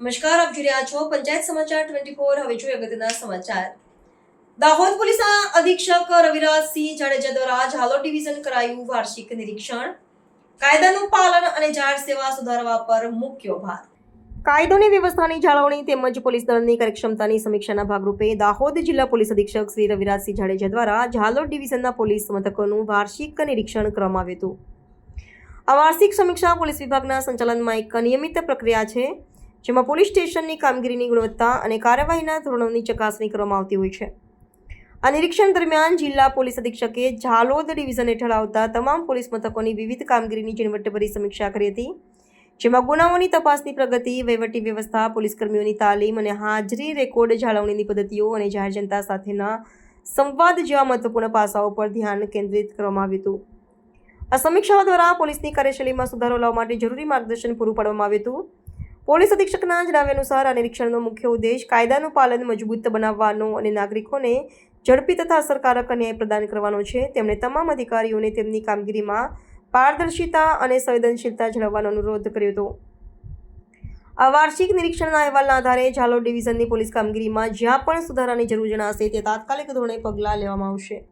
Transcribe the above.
નમસ્કાર, આપ જોઈ રહ્યા છો પંચાયત સમાચાર ટ્વેન્ટી ફોર હવે જોઈએ અગત્યના સમાચાર. દાહોદ પોલીસના અધિક્ષક રવિરાજસિંહ જાડેજા દ્વારા ઝાલોદ ડિવિઝન કરાયું વાર્ષિક નિરીક્ષણ. કાયદાનું પાલન અને જાહેર સેવા સુધારવા પર મુખ્ય ભાર. કાયદોની વ્યવસ્થાની જાળવણી તેમજ પોલીસ દળની કાર્યક્ષમતાની સમીક્ષાના ભાગરૂપે દાહોદ જિલ્લા પોલીસ અધિક્ષક શ્રી રવિરાજસિંહ જાડેજા દ્વારા ઝાલોદ ડિવિઝનના પોલીસ મથકોનું વાર્ષિક નિરીક્ષણ કરવામાં આવ્યું હતું. આ વાર્ષિક સમીક્ષા પોલીસ વિભાગના સંચાલનમાં એક નિયમિત પ્રક્રિયા છે. જેમાં પોલીસ સ્ટેશનની કામગીરીની ગુણવત્તા અને કાર્યવાહીના ધોરણોની ચકાસણી કરવામાં આવતી હોય છે. આ નિરીક્ષણ દરમિયાન જિલ્લા પોલીસ અધિક્ષકે ઝાલોદ ડિવિઝન હેઠળ આવતા તમામ પોલીસ મથકોની વિવિધ કામગીરીની ઝીણવટભરી સમીક્ષા કરી હતી, જેમાં ગુનાઓની તપાસની પ્રગતિ, વહીવટી વ્યવસ્થા પોલીસ કર્મીઓની તાલીમ અને હાજરી રેકોર્ડ જાળવણીની પદ્ધતિઓ અને જાહેર જનતા સાથેના સંવાદ જેવા મહત્વપૂર્ણ પાસાઓ પર ધ્યાન કેન્દ્રિત કરવામાં આવ્યું હતું. આ સમીક્ષાઓ દ્વારા પોલીસની કાર્યશૈલીમાં સુધારો લાવવા માટે જરૂરી માર્ગદર્શન પૂરું પાડવામાં આવ્યું હતું. પોલીસ અધિક્ષકના જણાવ્યા અનુસાર આ નિરીક્ષણનો મુખ્ય ઉદ્દેશ કાયદાનું પાલન મજબૂત બનાવવાનો અને નાગરિકોને ઝડપી તથા અસરકારક ન્યાય પ્રદાન કરવાનો છે. તેમણે તમામ અધિકારીઓને તેમની કામગીરીમાં પારદર્શિતા અને સંવેદનશીલતા જણાવવાનો અનુરોધ કર્યો હતો. આ વાર્ષિક નિરીક્ષણના અહેવાલના આધારે ઝાલોદ ડિવિઝનની પોલીસ કામગીરીમાં જ્યાં પણ સુધારાની જરૂર જણાશે તે તાત્કાલિક ધોરણે પગલાં લેવામાં આવશે.